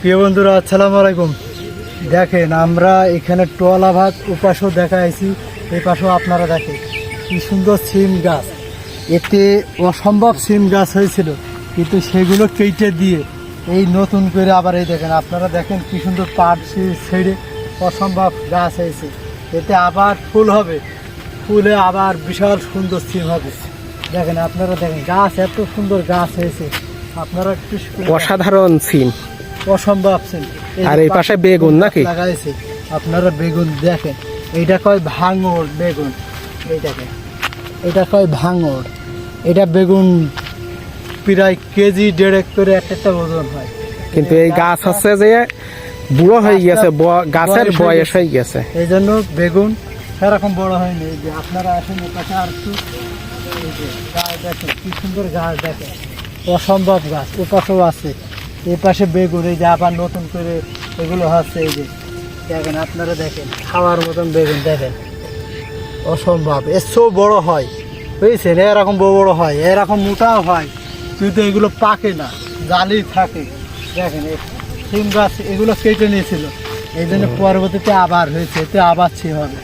প্রিয় বন্ধুরা, আসসালামু আলাইকুম। দেখেন, আমরা এখানে টোয়ালা ভাত উপাসও দেখাইছি এই পাশেও আপনারা দেখেন কি সুন্দর সিম গাছ। এতে অসম্ভব সিম গাছ হয়েছিল, কিন্তু সেগুলো কেটে দিয়ে এই নতুন করে আবার এই দেখেন, আপনারা দেখেন কি সুন্দর পাট ছেড়ে অসম্ভব গাছ হয়েছে। এতে আবার ফুল হবে, ফুলে আবার বিশাল সুন্দর সিম হবে। দেখেন, আপনারা দেখেন, গাছ এত সুন্দর গাছ হয়েছে, আপনারা একটু অসাধারণ সিম। অসম্ভব আর এই পাশে বেগুন নাকি? লাগাইছে। আপনারা বেগুন দেখেন। এইটা কয় ভাঙর বেগুন? এইটাকে। এটা কয় ভাঙর। এটা বেগুন প্রায় কেজি দেড়েক করে একটা একটা ওজন হয়। কিন্তু এই গাছ হচ্ছে যে বুড়ো হয়ে গেছে গাছের বয়স হয়ে গেছে। এই জন্য বেগুন সেরকম বড় হয়নি। এই যে আপনারা আসেন এপাশে আর একটু। গাছ দেখেন কি সুন্দর গাছ দেখেন। অসম্ভব গাছ ওপাশেও আছে। এই পাশে বেগুন, এই যে আবার নতুন করে এগুলো হচ্ছে এই যে, দেখেন আপনারা দেখেন, খাওয়ার মতন বেগুন, দেখেন। অসম্ভব এর চেয়েও বড় হয়, বুঝছেন? এরকম বড় বড় হয়, এরকম মোটাও হয়, কিন্তু এগুলো পাকে না জালি থাকে। দেখেন সিম গাছ, এগুলো কেটে নিয়েছিল। এই জন্য পরবর্তীতে আবার হয়েছে, এতে আবার ছি হবে।